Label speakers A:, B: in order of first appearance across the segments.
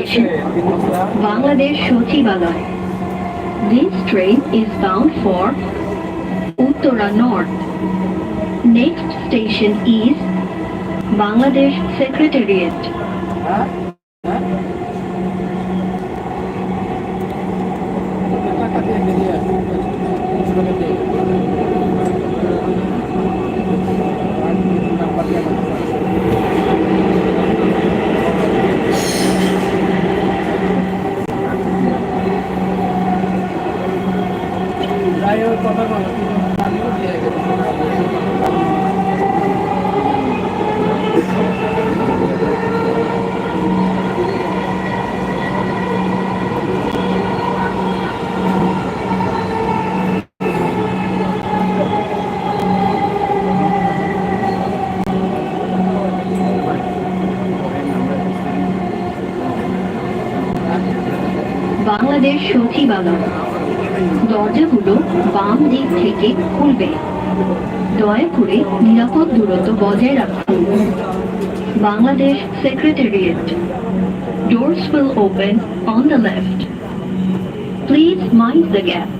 A: station, Bangladesh Sachibalay. This train is bound for Uttara North. Next station is Bangladesh Secretariat. Bangladesh সচিবালয় দরজাগুলো বাম দিক থেকে খুলবে দয়া করে নিরাপদ দূরত্ব বজায় রাখুন Bangladesh secretariat Doors will open on the left. Please mind the gap.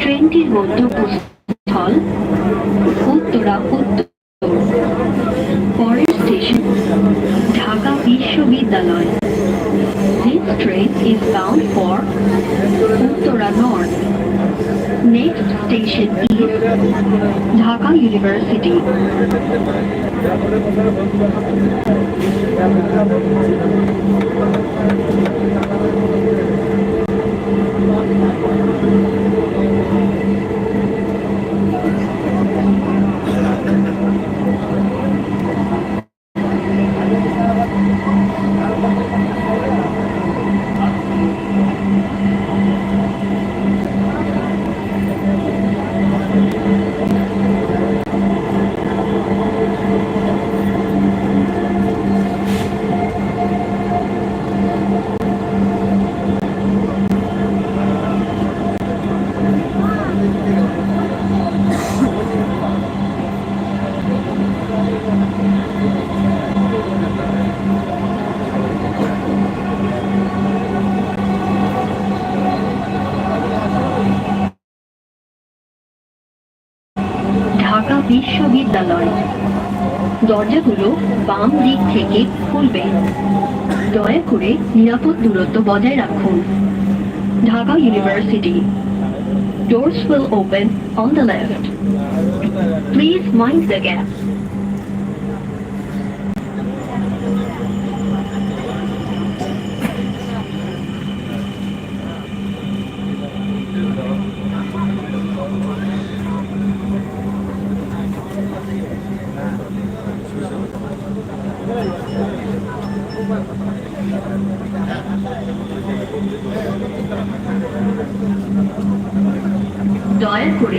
A: ট্রেনটির গন্তব্যস্থল station is Dhaka University. Dhaka বিশ্ববিদ্যালয় দরজাগুলো বাম দিক থেকে খুলবে দয়া করে নিরাপদ দূরত্ব বজায় রাখুন Dhaka university Doors will open on the left. Please mind the gap. দয়া করে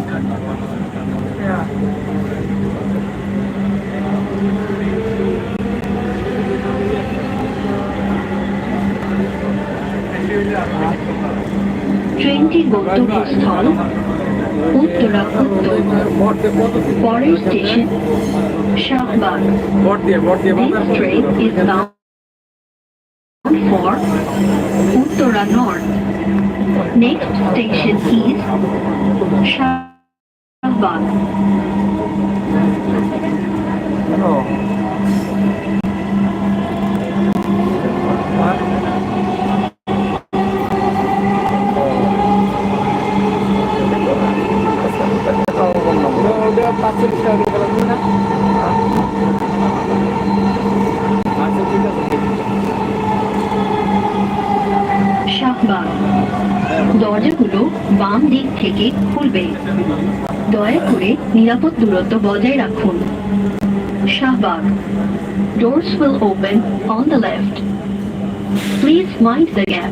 A: পরের স্টেশন শাহবাগ
B: ভোট দিয়ে ভোট দিয়ে
A: This
B: বাজার
A: train is bound for Uttara North. Next station is Shahbag. Shahbag দরজাগুলো বাম দিক থেকে খুলবে দয়া করে নিরাপদ দূরত্ব বজায় রাখুন Shahbag Doors will open on the left. Please mind the gap.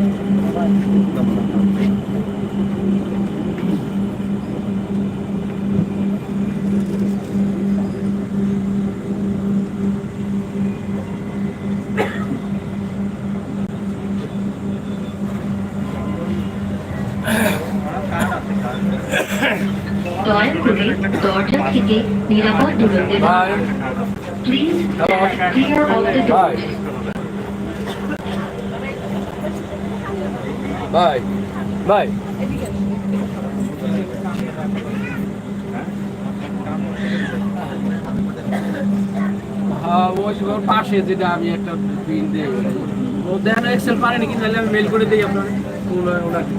A: দয়া করে দরজা থেকে নিরাপদ দূরত্বে প্লিজ ক্লিয়ার অফ দ্য
B: ভাই হ্যাঁ ওই পাশে যেটা আমি একটা পিন দিয়ে ও দেখেন এক্সেল পারেনি কিন্তু তাহলে আমি মেল করে দিই আপনার। ওনাকে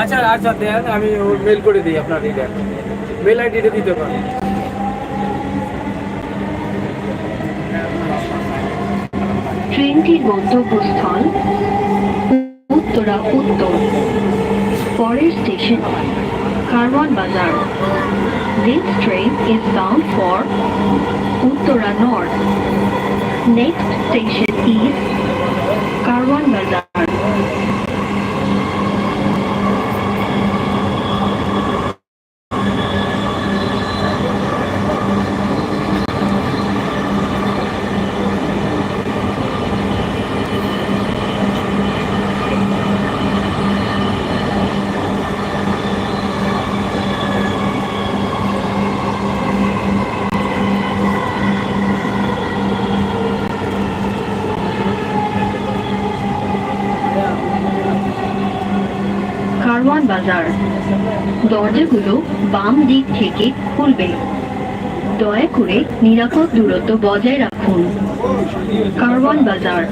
B: আচ্ছা আচ্ছা দেন, আমি মেল করে দিই আপনার এটা মেল আইডিটা দিতে পারেন
A: ট্রেনটির গন্তব্যস্থল উত্তরা উত্তর, পরের স্টেশন, কারওয়ান বাজার This train is bound for Uttara North. Next station is Karwan Bazar. বাজার দরজাগুলো বাম দিক থেকে খুলবে দয়া করে নিরাপদ দূরত্ব বজায় রাখুন কারওয়ান বাজার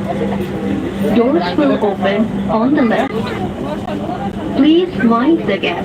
A: Doors will open on the left. Please mind the gap.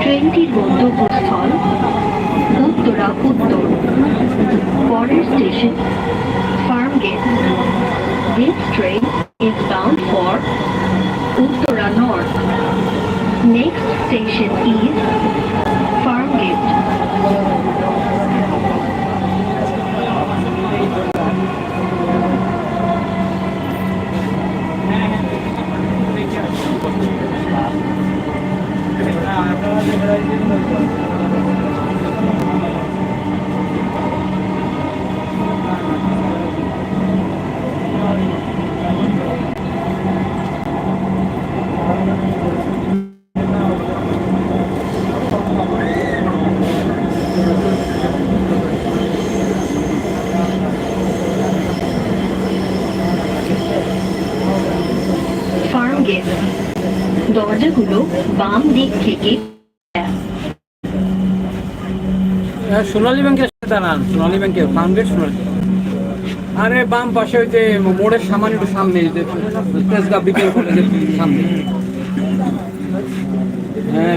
A: ট্রেনটির গন্তব্যস্থল উত্তরা উত্তর পরের station Farmgate This train station is বাম দিক থেকে
C: হ্যাঁ, সোনালী ব্যাংকের দাঁড়ান সোনালী ব্যাংকের বাম গেট সোনালী আরে বাম পাশে ওই যে মোড়ের সামান্য একটু সামনে বিকেল কলেজের সামনে। হ্যাঁ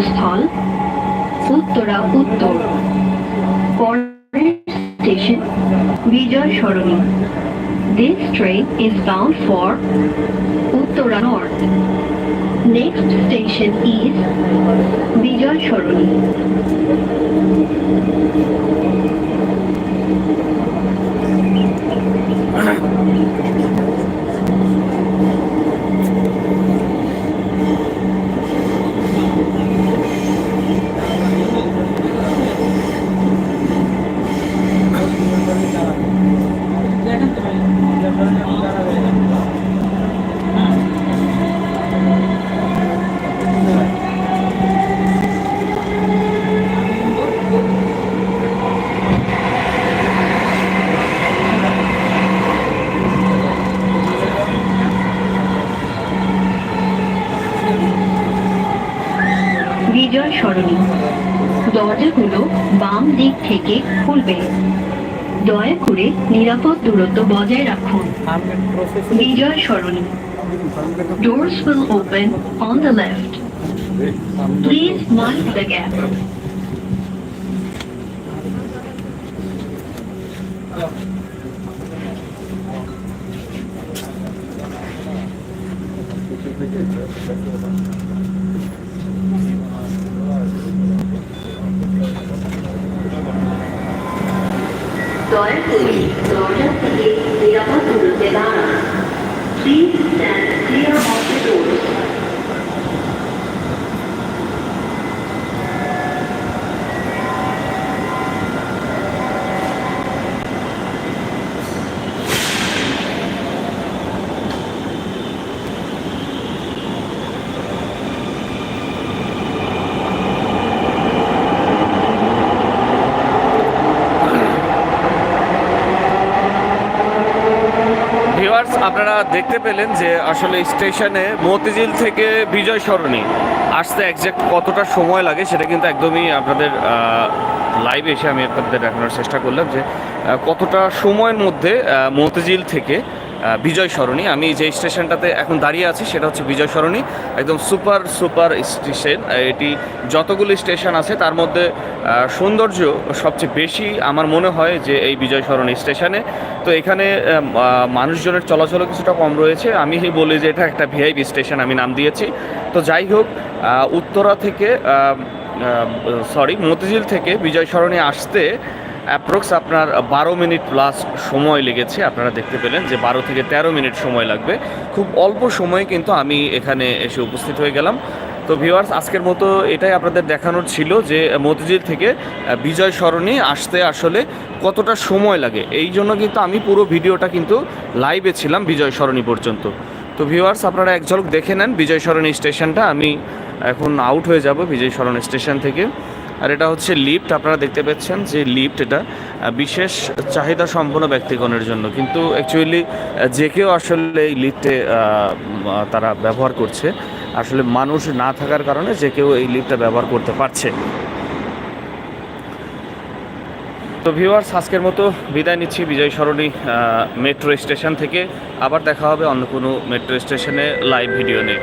A: গন্তব্যস্থল উত্তরা উত্তর পরের station Bijoy This train is bound for Uttara North. Next station is Bijoy Sharoni. Bijoy Sarani দরজাগুলো বাম দিক থেকে খুলবে দয়া করে নিরাপদ দূরত্ব বজায় রাখুন বিজয় সরণি Doors will open on the left. Please mind the gap. দয়া করে দরজা থেকে নিরাপদ দূরত্বে দাঁড়ান Please stand clear of the doors.
D: Viewers আপনারা দেখতে পেলেন যে আসলে স্টেশনে মতিঝিল থেকে বিজয় সরণি আসতে একজ্যাক্ট কতটা সময় লাগে সেটা কিন্তু একদমই আপনাদের লাইভ এসে আমি আপনাদের দেখানোর চেষ্টা করলাম যে কতটা সময়ের মধ্যে মতিঝিল থেকে বিজয় সরণি। আমি যে স্টেশনটাতে এখন দাঁড়িয়ে আছি সেটা হচ্ছে বিজয় সরণি। একদম সুপার সুপার স্টেশন। এটি যতগুলি স্টেশন আছে তার মধ্যে সৌন্দর্য সবচেয়ে বেশি আমার মনে হয় যে এই বিজয় সরণি স্টেশনে। তো এখানে মানুষজনের চলাচলও কিছুটা কম রয়েছে। আমি বলি যে এটা একটা ভিআইপি স্টেশন, আমি নাম দিয়েছি। তো যাই হোক উত্তরা থেকে সরি মতিঝিল থেকে বিজয় সরণি আসতে অ্যাপ্রক্স আপনার বারো মিনিট প্লাস সময় লেগেছে। আপনারা দেখতে পেলেন যে বারো থেকে তেরো মিনিট সময় লাগবে। খুব অল্প সময়ে কিন্তু আমি এখানে এসে উপস্থিত হয়ে গেলাম। তো ভিউয়ার্স আজকের মতো এটাই আপনাদের দেখানোর ছিল যে মতিঝিল থেকে বিজয় সরণি আসতে আসলে কতটা সময় লাগে। এই জন্য কিন্তু আমি পুরো ভিডিওটা কিন্তু লাইভে ছিলাম বিজয় সরণি পর্যন্ত। তো ভিউয়ার্স আপনারা এক ঝলক দেখে নেন বিজয় সরণি স্টেশনটা। আমি এখন আউট হয়ে যাব বিজয় সরণি স্টেশন থেকে। আর এটা হচ্ছে লিফট, আপনারা দেখতে পাচ্ছেন যে লিফট এটা বিশেষ চাহিদা সম্পন্ন ব্যক্তিগণের জন্য। কিন্তু অ্যাকচুয়ালি যে কেউ আসলে এই লিফটে তারা ব্যবহার করছে, আসলে মানুষ না থাকার কারণে যে কেউ এই লিফটটা ব্যবহার করতে পারছে। তো ভিউয়ার্স আজকের মতো বিদায় নিচ্ছি বিজয় সরণি মেট্রো স্টেশন থেকে। আবার দেখা হবে অন্য কোনো মেট্রো স্টেশনে লাইভ ভিডিও নিয়ে।